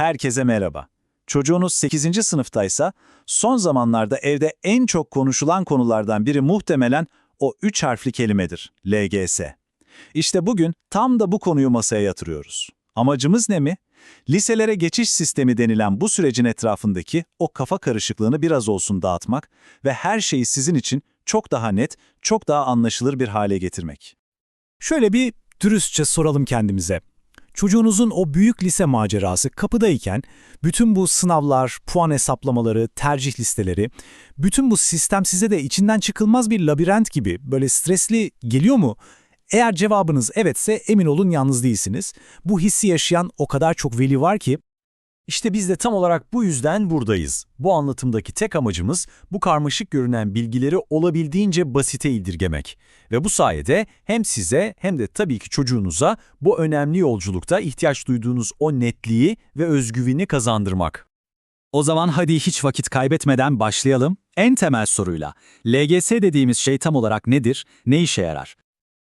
Herkese merhaba. Çocuğunuz 8. sınıftaysa son zamanlarda evde en çok konuşulan konulardan biri muhtemelen o 3 harfli kelimedir, LGS. İşte bugün tam da bu konuyu masaya yatırıyoruz. Amacımız ne mi? Liselere geçiş sistemi denilen bu sürecin etrafındaki o kafa karışıklığını biraz olsun dağıtmak ve her şeyi sizin için çok daha net, çok daha anlaşılır bir hale getirmek. Şöyle bir dürüstçe soralım kendimize. Çocuğunuzun o büyük lise macerası kapıdayken bütün bu sınavlar, puan hesaplamaları, tercih listeleri, bütün bu sistem size de içinden çıkılmaz bir labirent gibi böyle stresli geliyor mu? Eğer cevabınız evetse emin olun yalnız değilsiniz. Bu hissi yaşayan o kadar çok veli var ki İşte biz de tam olarak bu yüzden buradayız. Bu anlatımdaki tek amacımız bu karmaşık görünen bilgileri olabildiğince basite indirgemek. Ve bu sayede hem size hem de tabii ki çocuğunuza bu önemli yolculukta ihtiyaç duyduğunuz o netliği ve özgüveni kazandırmak. O zaman hadi hiç vakit kaybetmeden başlayalım. En temel soruyla. LGS dediğimiz şey tam olarak nedir? Ne işe yarar?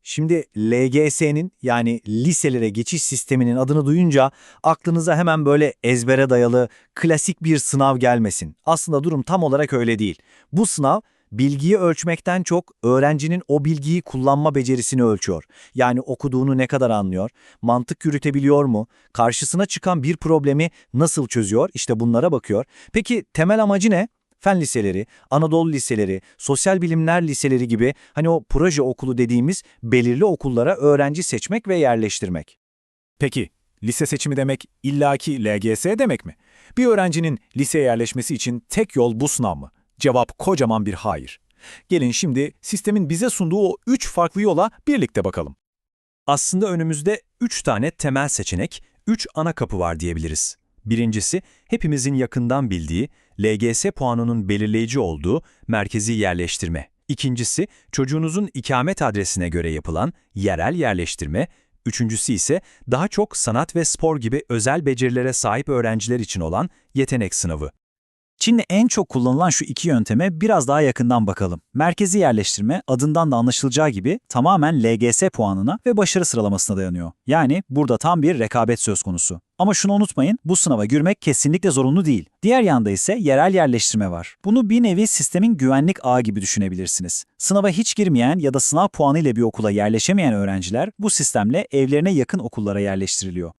Şimdi LGS'nin yani liselere geçiş sisteminin adını duyunca aklınıza hemen böyle ezbere dayalı klasik bir sınav gelmesin. Aslında durum tam olarak öyle değil. Bu sınav bilgiyi ölçmekten çok öğrencinin o bilgiyi kullanma becerisini ölçüyor. Yani okuduğunu ne kadar anlıyor, mantık yürütebiliyor mu, karşısına çıkan bir problemi nasıl çözüyor işte bunlara bakıyor. Peki temel amacı ne? Fen liseleri, Anadolu liseleri, sosyal bilimler liseleri gibi hani o proje okulu dediğimiz belirli okullara öğrenci seçmek ve yerleştirmek. Peki, lise seçimi demek illaki LGS demek mi? Bir öğrencinin liseye yerleşmesi için tek yol bu sınav mı? Cevap kocaman bir hayır. Gelin şimdi sistemin bize sunduğu o üç farklı yola birlikte bakalım. Aslında önümüzde üç tane temel seçenek, üç ana kapı var diyebiliriz. Birincisi, hepimizin yakından bildiği, LGS puanının belirleyici olduğu merkezi yerleştirme. İkincisi, çocuğunuzun ikamet adresine göre yapılan yerel yerleştirme. Üçüncüsü ise daha çok sanat ve spor gibi özel becerilere sahip öğrenciler için olan yetenek sınavı. Şimdi en çok kullanılan şu iki yönteme biraz daha yakından bakalım. Merkezi yerleştirme adından da anlaşılacağı gibi tamamen LGS puanına ve başarı sıralamasına dayanıyor. Yani burada tam bir rekabet söz konusu. Ama şunu unutmayın, bu sınava girmek kesinlikle zorunlu değil. Diğer yanda ise yerel yerleştirme var. Bunu bir nevi sistemin güvenlik ağı gibi düşünebilirsiniz. Sınava hiç girmeyen ya da sınav puanı ile bir okula yerleşemeyen öğrenciler bu sistemle evlerine yakın okullara yerleştiriliyor.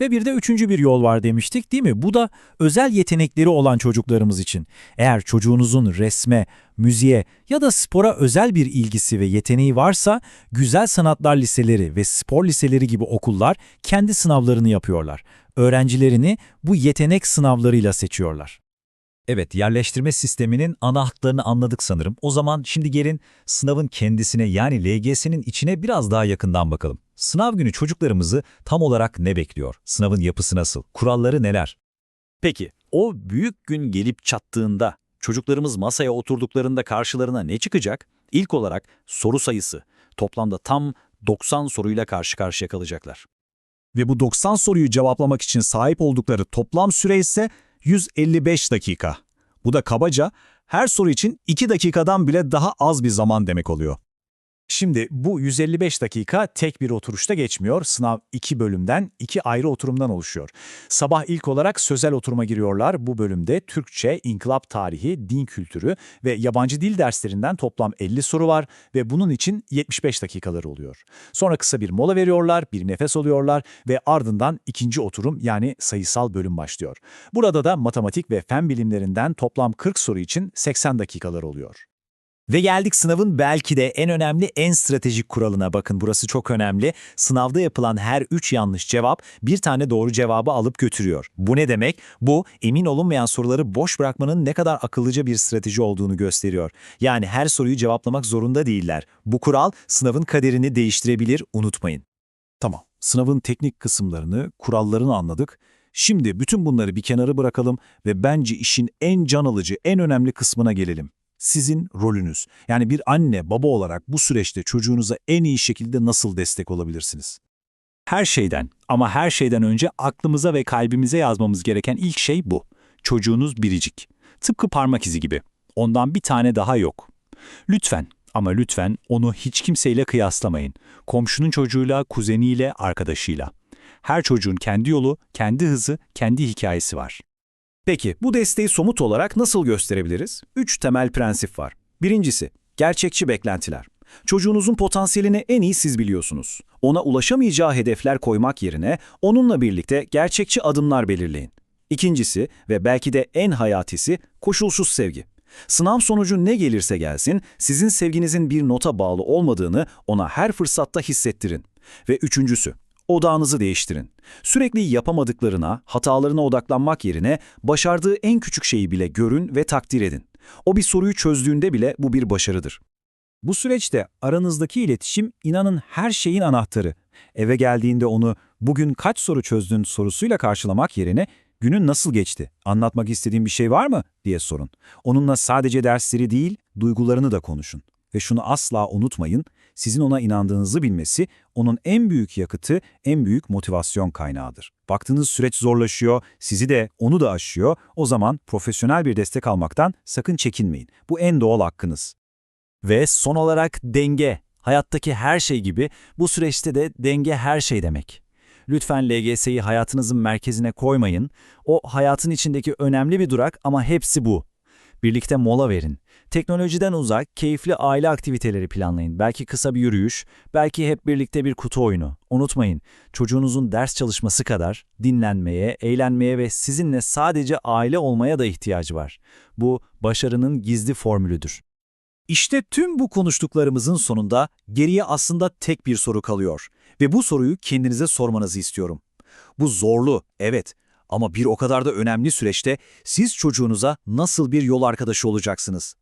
Ve bir de üçüncü bir yol var demiştik değil mi? Bu da özel yetenekleri olan çocuklarımız için. Eğer çocuğunuzun resme, müziğe ya da spora özel bir ilgisi ve yeteneği varsa, güzel sanatlar liseleri ve spor liseleri gibi okullar kendi sınavlarını yapıyorlar. Öğrencilerini bu yetenek sınavlarıyla seçiyorlar. Evet, yerleştirme sisteminin ana hatlarını anladık sanırım. O zaman şimdi gelin sınavın kendisine yani LGS'nin içine biraz daha yakından bakalım. Sınav günü çocuklarımızı tam olarak ne bekliyor? Sınavın yapısı nasıl? Kuralları neler? Peki, o büyük gün gelip çattığında çocuklarımız masaya oturduklarında karşılarına ne çıkacak? İlk olarak soru sayısı. Toplamda tam 90 soruyla karşı karşıya kalacaklar. Ve bu 90 soruyu cevaplamak için sahip oldukları toplam süre ise 155 dakika. Bu da kabaca her soru için 2 dakikadan bile daha az bir zaman demek oluyor. Şimdi bu 155 dakika tek bir oturuşta geçmiyor. Sınav iki bölümden, iki ayrı oturumdan oluşuyor. Sabah ilk olarak sözel oturuma giriyorlar. Bu bölümde Türkçe, inkılap tarihi, din kültürü ve yabancı dil derslerinden toplam 50 soru var ve bunun için 75 dakikaları oluyor. Sonra kısa bir mola veriyorlar, bir nefes alıyorlar ve ardından ikinci oturum yani sayısal bölüm başlıyor. Burada da matematik ve fen bilimlerinden toplam 40 soru için 80 dakikalar oluyor. Ve geldik sınavın belki de en önemli, en stratejik kuralına. Bakın burası çok önemli. Sınavda yapılan her üç yanlış cevap bir tane doğru cevabı alıp götürüyor. Bu ne demek? Bu emin olunmayan soruları boş bırakmanın ne kadar akıllıca bir strateji olduğunu gösteriyor. Yani her soruyu cevaplamak zorunda değiller. Bu kural sınavın kaderini değiştirebilir, unutmayın. Tamam, sınavın teknik kısımlarını, kurallarını anladık. Şimdi bütün bunları bir kenara bırakalım ve bence işin en can alıcı, en önemli kısmına gelelim. Sizin rolünüz. Yani bir anne, baba olarak bu süreçte çocuğunuza en iyi şekilde nasıl destek olabilirsiniz? Her şeyden ama her şeyden önce aklımıza ve kalbimize yazmamız gereken ilk şey bu. Çocuğunuz biricik. Tıpkı parmak izi gibi. Ondan bir tane daha yok. Lütfen ama lütfen onu hiç kimseyle kıyaslamayın. Komşunun çocuğuyla, kuzeniyle, arkadaşıyla. Her çocuğun kendi yolu, kendi hızı, kendi hikayesi var. Peki bu desteği somut olarak nasıl gösterebiliriz? Üç temel prensip var. Birincisi, gerçekçi beklentiler. Çocuğunuzun potansiyelini en iyi siz biliyorsunuz. Ona ulaşamayacağı hedefler koymak yerine onunla birlikte gerçekçi adımlar belirleyin. İkincisi ve belki de en hayatisi koşulsuz sevgi. Sınav sonucu ne gelirse gelsin, sizin sevginizin bir nota bağlı olmadığını ona her fırsatta hissettirin. Ve üçüncüsü, odağınızı değiştirin. Sürekli yapamadıklarına, hatalarına odaklanmak yerine başardığı en küçük şeyi bile görün ve takdir edin. O bir soruyu çözdüğünde bile bu bir başarıdır. Bu süreçte aranızdaki iletişim inanın her şeyin anahtarı. Eve geldiğinde onu bugün kaç soru çözdün sorusuyla karşılamak yerine günün nasıl geçti, anlatmak istediğin bir şey var mı diye sorun. Onunla sadece dersleri değil, duygularını da konuşun. Ve şunu asla unutmayın, sizin ona inandığınızı bilmesi onun en büyük yakıtı, en büyük motivasyon kaynağıdır. Baktığınız süreç zorlaşıyor, sizi de onu da aşıyor, o zaman profesyonel bir destek almaktan sakın çekinmeyin. Bu en doğal hakkınız. Ve son olarak denge. Hayattaki her şey gibi bu süreçte de denge her şey demek. Lütfen LGS'yi hayatınızın merkezine koymayın. O hayatın içindeki önemli bir durak ama hepsi bu. Birlikte mola verin. Teknolojiden uzak, keyifli aile aktiviteleri planlayın. Belki kısa bir yürüyüş, belki hep birlikte bir kutu oyunu. Unutmayın, çocuğunuzun ders çalışması kadar dinlenmeye, eğlenmeye ve sizinle sadece aile olmaya da ihtiyacı var. Bu başarının gizli formülüdür. İşte tüm bu konuştuklarımızın sonunda geriye aslında tek bir soru kalıyor. Ve bu soruyu kendinize sormanızı istiyorum. Bu zorlu, evet ama bir o kadar da önemli süreçte siz çocuğunuza nasıl bir yol arkadaşı olacaksınız?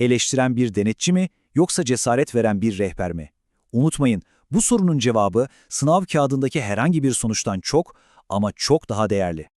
Eleştiren bir denetçi mi yoksa cesaret veren bir rehber mi? Unutmayın, bu sorunun cevabı sınav kağıdındaki herhangi bir sonuçtan çok ama çok daha değerli.